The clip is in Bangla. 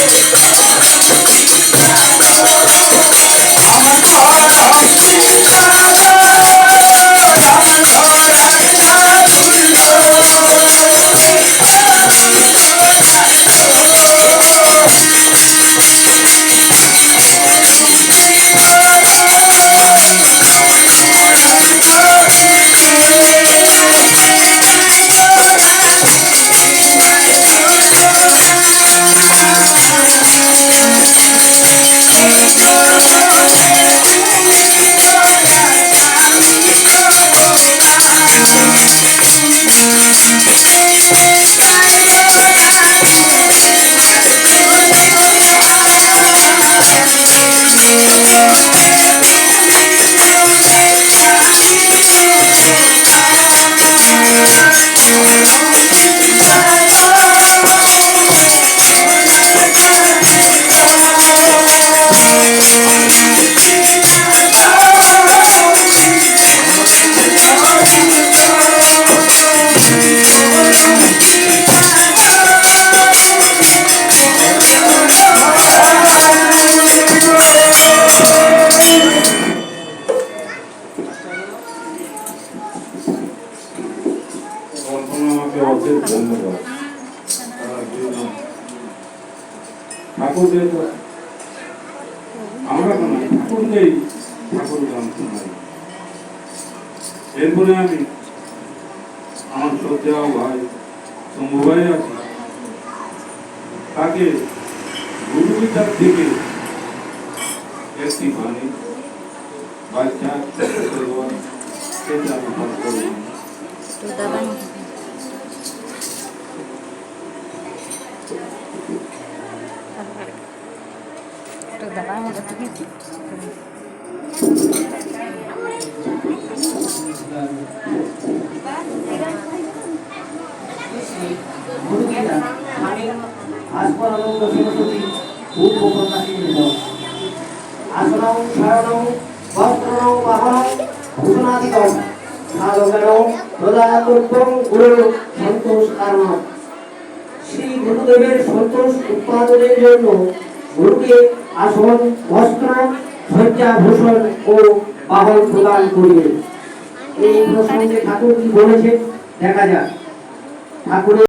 Thank you. অশেষ ধন্যবাদ। ঠাকুরদের আমরা নয় ঠাকুরকেই ঠাকুর গান শোনাই এরপরে আমি আমার শ্রদ্ধেয় ভাই শম্ভু ভাই আছে। তাকে গুরুবিদ্যার থেকে একটি বাণী, বাচ্চা সেটা আমি পাঠ করব। আসনং শয়নং বস্ত্রণং বাহনং ভূষণাদিকং সাধকেনং প্রদাতত্বং গুরু সন্তোষ কারণ শ্রী গুরুদেবের সন্তোষ উৎপাদনের জন্য গুরুকে আসন, বস্ত্র শয্যা ভূষণ ও বাহন প্রদান করিবে। এই প্রসঙ্গে ঠাকুর কি বলেছে দেখা যাক। ঠাকুরের